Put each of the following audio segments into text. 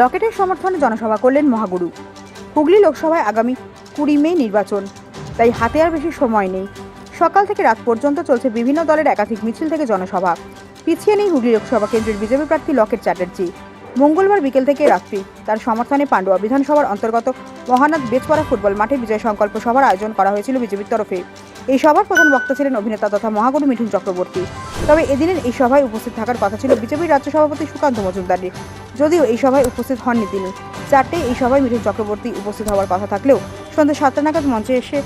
লকেটের সমর্থনে জনসভা করলেন মহাগুরু। হুগলি লোকসভায় আগামী কুড়ি মে নির্বাচন। তাই হাতে আর বেশি সময় নেই। সকাল থেকে রাত পর্যন্ত চলছে বিভিন্ন দলের একাধিক মিছিল থেকে জনসভা। পিছিয়ে নেই হুগলি লোকসভা কেন্দ্রের বিজেপি প্রার্থী লকেট চ্যাটার্জি। মঙ্গলবার বিকেল থেকে রাত্রি তার সমর্থনে পান্ডুয়া বিধানসভার অন্তর্গত মহানাথ বেচপাড়া ফুটবল মাঠে বিজয় সংকল্প সভার আয়োজন করা হয়েছিল বিজেপির তরফে। এই সভার প্রধান বক্তা ছিলেন অভিনেতা তথা মহাগুরু মিঠুন চক্রবর্তী। তবে এদিনের এই সভায় উপস্থিত থাকার কথা ছিল বিজেপির রাজ্য সভাপতি সুকান্ত মজুমদারের যদিও এই সভায় উপস্থিত হননি তিনি। চারটে এই সভায় মিঠুন চক্রবর্তী উপস্থিত হওয়ার কথা থাকলেও সন্ধ্যা সাতটা নাগাদ মঞ্চে এসে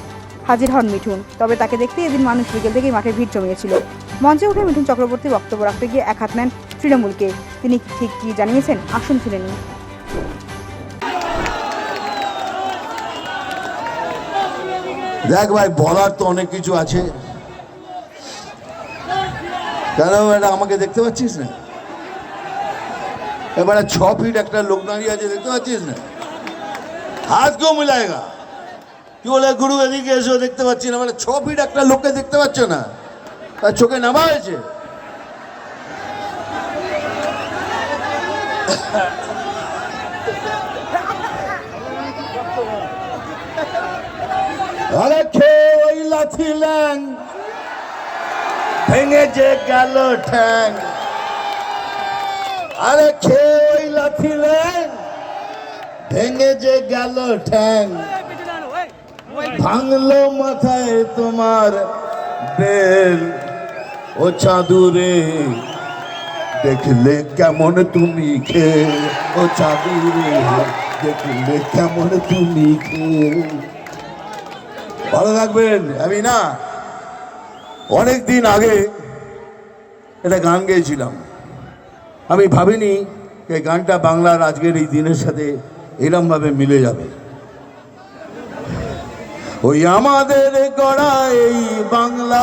হাজির হন মিঠুন। তবে তাকে দেখতে এদিন মানুষ বিকেল থেকেই মাঠে ভিড় জমিয়েছিল। মঞ্চে উঠে মিঠুন চক্রবর্তী বক্তব্য রাখতে গিয়ে এক হাত নেন তৃণমূলকে। তিনি ঠিক কি জানিয়েছেন? আসুন শুনে নিন। দেখ ভাই, বলার তো অনেক কিছু আছে। কেন এটা আমাকে দেখতে পাচ্ছিস না? এবারে ছ ফিট একটা লোক দাঁড়িয়ে আছে, দেখতে পাচ্ছিস না? হাত কেউ মিলায়গা? কি বলে, গুরু এদিকে এসো, দেখতে পাচ্ছি না। মানে ছ ফিট একটা লোককে দেখতে পাচ্ছ না? তার চোখে নামা হয়েছে? আরে খেয়ে ওই লাথি ল্যাং ভেঙে যে গেল ঠ্যাং। আরে খেয়ে ওই লাথি ল্যাং ভেঙে যে গেল ঠ্যাং। ভাঙলো মাথায় তোমার বেল। ও চাদুরে দেখলে কেমন তুমি খেয়ে? ও চাদুরে দেখলে কেমন তুমি খেয়ে? ভালো থাকবেন, আমি না অনেক দিন আগে একটা গান গেয়েছিলাম। আমি ভাবিনি এই গানটা বাংলার আজকের এই দিনের সাথে এরমভাবে মিলে যাবে। ওই আমাদের গড়া এই বাংলা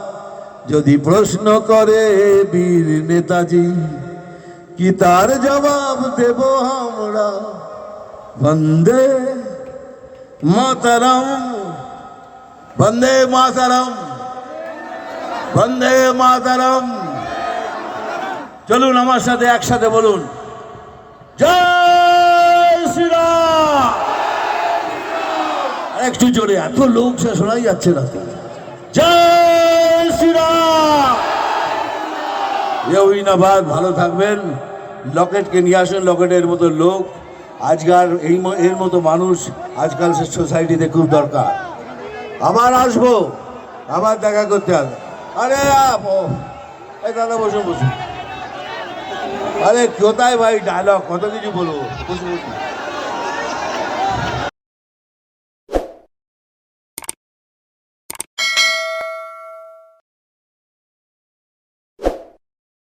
যদি প্রশ্ন করে বীর নেতাজি, কি তার জবাব দেব আমরা? বন্দে মাতারাম বন্দে মাতারাম বন্দে মাতারাম। চলুন আমার সাথে একসাথে বলুন, জয় শ্রীরাম। একটু জোরে, এত লোক শোনাই যাচ্ছে না। জয় ভালো থাকবেন। লকেটকে নিয়ে আসেন, লকেটের মতো লোক। আজকাল এই এর মতো মানুষ আজকাল সোসাইটিতে খুব দরকার। আবার আসব। আবার দেখা করতে হবে। আরে দাদা বসুন বসুন আরে কোথায় ভাই ডায়লগ কত কিছু বলব? বসুন বসুন